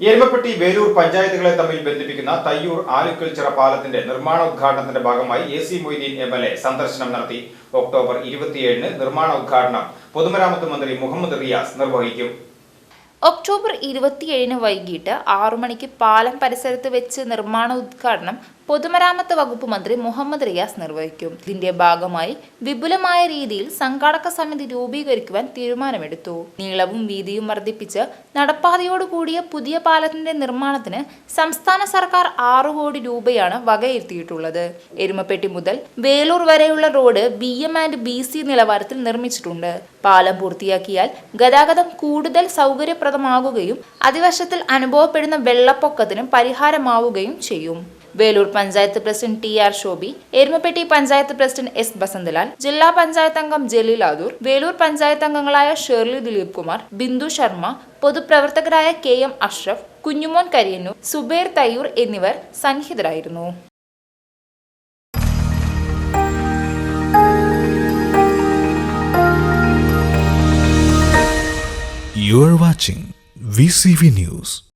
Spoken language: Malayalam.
എരുമപ്പെട്ടി വേലൂർ പഞ്ചായത്തുകളെ തമ്മിൽ ബന്ധിപ്പിക്കുന്ന തയ്യൂർ ആലുക്കൽ ചിറ പാലത്തിന്റെ നിർമ്മാണോദ്ഘാടനത്തിന്റെ ഭാഗമായി A C Moideen M L A സന്ദർശനം നടത്തി. ഒക്ടോബർ ഇരുപത്തിയേഴിന് നിർമ്മാണോദ്ഘാടനം പൊതുമരാമത്ത് മന്ത്രി മുഹമ്മദ് റിയാസ് നിർവഹിക്കും. ഒക്ടോബർ ഇരുപത്തിയേഴിന് വൈകിട്ട് ആറു മണിക്ക് പാലം പരിസരത്ത് വെച്ച് നിർമ്മാണ ഉദ്ഘാടനം പൊതുമരാമത്ത് വകുപ്പ് മന്ത്രി മുഹമ്മദ് റിയാസ് നിർവഹിക്കും. ഇതിന്റെ ഭാഗമായി വിപുലമായ രീതിയിൽ സംഘാടക സമിതി രൂപീകരിക്കുവാൻ തീരുമാനമെടുത്തു. നീളവും വീതിയും വർദ്ധിപ്പിച്ച് നടപ്പാതയോടുകൂടിയ പുതിയ പാലത്തിന്റെ നിർമ്മാണത്തിന് സംസ്ഥാന സർക്കാർ ആറു കോടി രൂപയാണ് വകയിരുത്തിയിട്ടുള്ളത്. എരുമപ്പെട്ടി മുതൽ വേലൂർ വരെയുള്ള road B M and B C നിലവാരത്തിൽ നിർമ്മിച്ചിട്ടുണ്ട്. പാലം പൂർത്തിയാക്കിയാൽ ഗതാഗതം കൂടുതൽ സൗകര്യപ്രദമാകുകയും അതിവശത്തിൽ അനുഭവപ്പെടുന്ന വെള്ളപ്പൊക്കത്തിന് പരിഹാരമാവുകയും ചെയ്യും. Velur panchayat president T R Shobhi Erumappetty panchayat president S Basanthalal ജില്ലാ പഞ്ചായത്ത് അംഗം ജലീൽ ആദൂർ വേലൂർ പഞ്ചായത്ത് അംഗങ്ങളായ ഷേർലി ദിലീപ് കുമാർ ബിന്ദു ശർമ്മ പൊതുപ്രവർത്തകരായ കെ എം അഷ്റഫ് കുഞ്ഞുമോൻ കരിയന്നൂർ സുബേർ തയ്യൂർ എന്നിവർ സന്നിഹിതരായിരുന്നു You are watching VCV News.